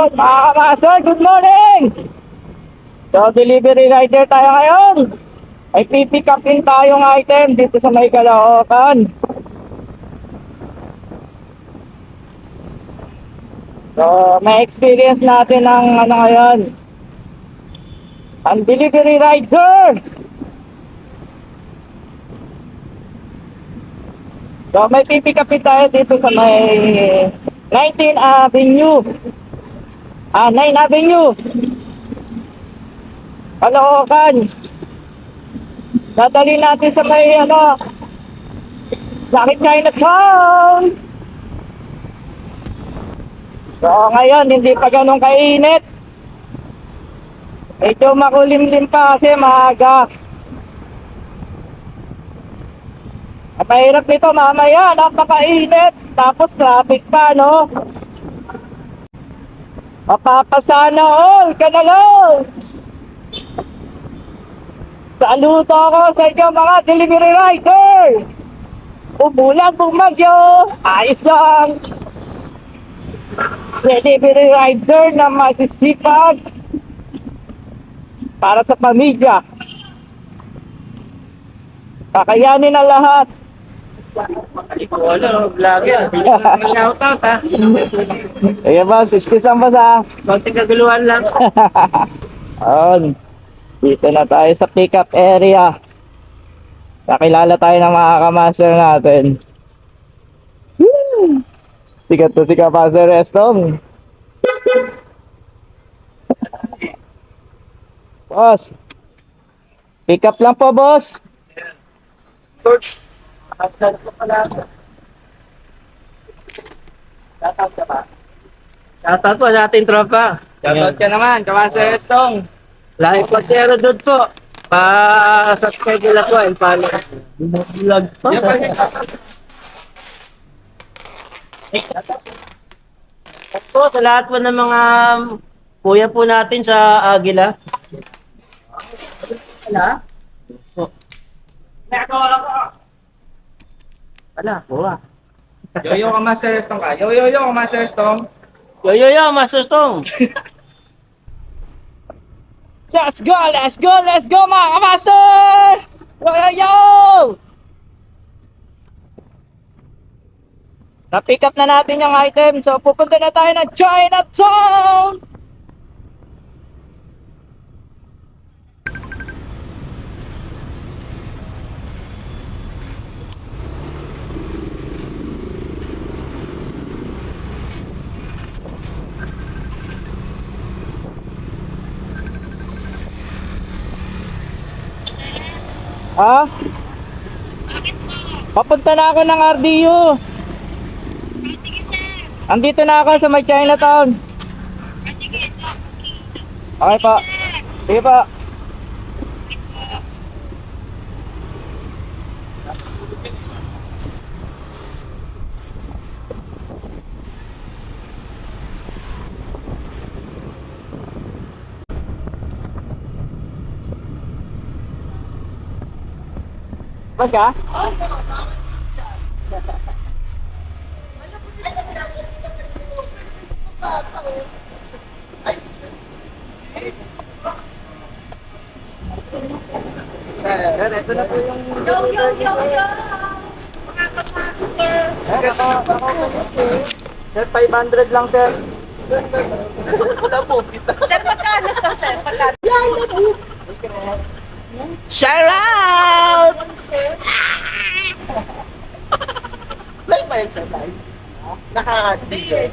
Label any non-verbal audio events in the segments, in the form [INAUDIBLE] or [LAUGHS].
Yun, mga kamaster, good morning! So, delivery rider tayo ngayon. Ay pipick upin tayong item dito sa may Caloocan. So, may experience natin ng ano ngayon. Ang delivery rider! So, may pipick upin tayo dito sa may 19 Avenue. Ah, 9 Avenue. Caloocan. Dadali natin sa may ano. Bakit Chinatown? So ngayon, hindi pa ganun kainit. Medyo makulimlim pa kasi maaga. At mahirap nito mamaya, napakainit. Tapos traffic pa, no? Mapapasana all ka na lang. Saluto ako sa inyo mga delivery rider! Umulang bumagyo, ayos lang! Delivery rider na masisipag para sa pamilya. Kakayanin na lahat. Ano, vlogger. Shoutout ha. Ayan ba, excuse lang ba sa... Konting kaguluhan lang. [LAUGHS] On. Dito na tayo sa pickup area. Nakilala tayo ng mga kamaster natin. Woo! Sikat to si Kamaster Estong. Boss. Pick up lang po, boss. George. Ko pala. Shoutout ka ba? Shoutout po sa ating tropa. Shoutout ka naman, Kamaster Estong. Lahi po si Aerodot po. Pa-subscribe nila po and follow. Vlog pa. At po sa lahat po ng mga kuya po natin sa Agila. Wala? Po. Wala, kuha. Yo-yo ka Master Stong ka. Yo-yo-yo ka Master Stong. Yo, yo, yo, Master Stone. Let's go, let's go, let's go mga kamaster! Yo, yo, yo! Na-pick up na natin yung item, so pupunta na tayo ng Chinatown! Ha? Papunta na ako ng RDU. Sige, sir. Andito na ako sa may Chinatown. Ah, sige, ito. Okay pa. Sige pa. Bas ka? Sir, ito na po yung... Yo, yo, yo, yo! Mga ka-master! Sir, 500 lang, sir. Sir, magkano to, sir? Magkano? Shout out! Live ba yun sa live? Naka-DJ.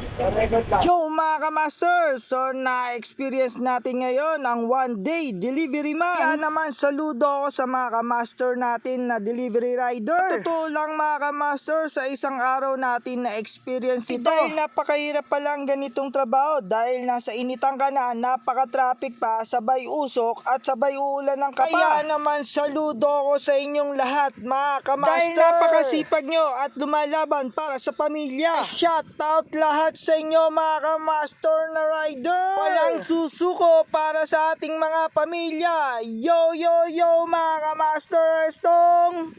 Yo mga kamaster, so na-experience natin ngayon ang one day delivery man. Kaya naman saludo ako sa mga kamaster natin na delivery rider. Totoo lang mga kamaster, sa isang araw natin na experience ito. Dahil napakahirap pa lang ganitong trabaho dahil nasa initan ka na, napaka-traffic pa, sabay usok at sabay uulan ng kapa. Kaya naman saludo ako sa inyong lahat mga kamaster. Dahil napakasipag nyo at lumalaban para sa pamilya. Shout out lahat sa inyo mga kamaster na rider. Walang susuko para sa ating mga pamilya. Yo yo yo mga kamaster Stong.